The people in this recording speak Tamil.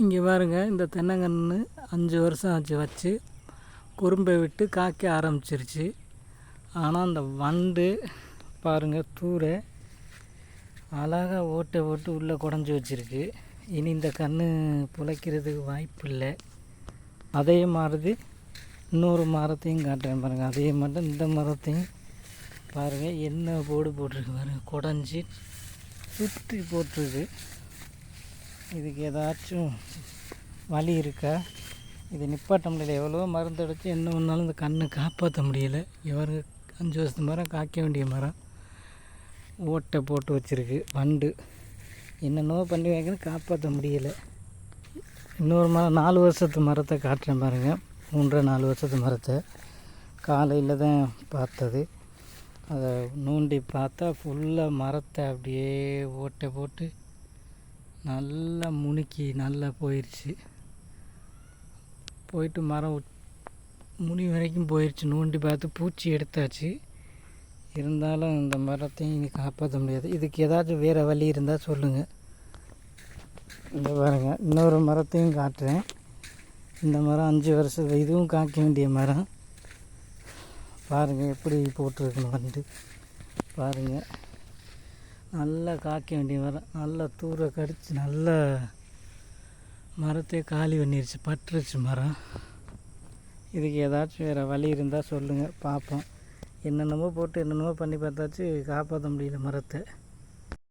இங்கே பாருங்க இந்த தென்னங்கன்று அஞ்சு வருஷம் ஆச்சு வச்சு. குறும்பை விட்டு காய்க்க ஆரம்பிச்சிருச்சு. ஆனால் அந்த வண்டு பாருங்கள் தூரை அழகாக ஓட்டை போட்டு உள்ளே குடஞ்சி வச்சுருக்கு. இனி இந்த கன்று பிழைக்கிறதுக்கு வாய்ப்பு இல்லை. அதே மாறுது இன்னொரு மரத்தையும் காட்டுறேன் பாருங்கள் அதே மட்டும் இந்த மரத்தையும் பாருங்கள் என்ன போடு போட்டிருக்கு பாருங்கள் குடஞ்சி சுற்றி போட்டிருக்கு. இதுக்கு ஏதாச்சும் வழி இருக்கா? இது நிப்பாட்ட முடியல எவ்வளோ மருந்து அடித்து என்ன பண்ணாலும் இந்த கண்ணை காப்பாற்ற முடியல. இவர் அஞ்சு வருஷத்து மரம் காய்க்க வேண்டிய மரம். ஓட்டை போட்டு வச்சிருக்கு வண்டு. என்னென்னவோ பண்ணி வைக்கணும் காப்பாற்ற முடியல. இன்னொரு மரம் நாலு வருஷத்து மரத்தை காட்டுறேன் பாருங்கள் மூன்றரை நாலு வருஷத்து மரத்தை. காலையில் தான் பார்த்தது. அதை நோண்டி பார்த்தா ஃபுல்லாக மரத்தை அப்படியே ஓட்டை போட்டு நல்லா முணுக்கி நல்லா போயிடுச்சு போயிட்டு மரம் முனி வரைக்கும் போயிடுச்சு நோண்டி பார்த்து பூச்சி எடுத்தாச்சு. இருந்தாலும் இந்த மரத்தையும் இனி காப்பாற்ற முடியாது. இதுக்கு ஏதாச்சும் வேறு வழி இருந்தால் சொல்லுங்கள் இந்த பாருங்கள் இன்னொரு மரத்தையும் காட்டுறேன். இந்த மரம் அஞ்சு வருஷத்துக்கு இதுவும் காய்க்க வேண்டிய மரம். பாருங்கள் எப்படி போட்டிருக்குன்னு வந்துட்டு. பாருங்கள் நல்லா காய்க்க வேண்டிய மரம் நல்லா தூர கடிச்சு நல்லா மரத்தையே காலி பண்ணிருச்சு பட்டுருச்சு மரம். இதுக்கு ஏதாச்சும் வேறு வழி இருந்தால் சொல்லுங்கள் பார்ப்போம் என்னென்னமோ போட்டு என்னென்னமோ பண்ணி பார்த்தாச்சு காப்பாற்ற முடியல மரத்தை.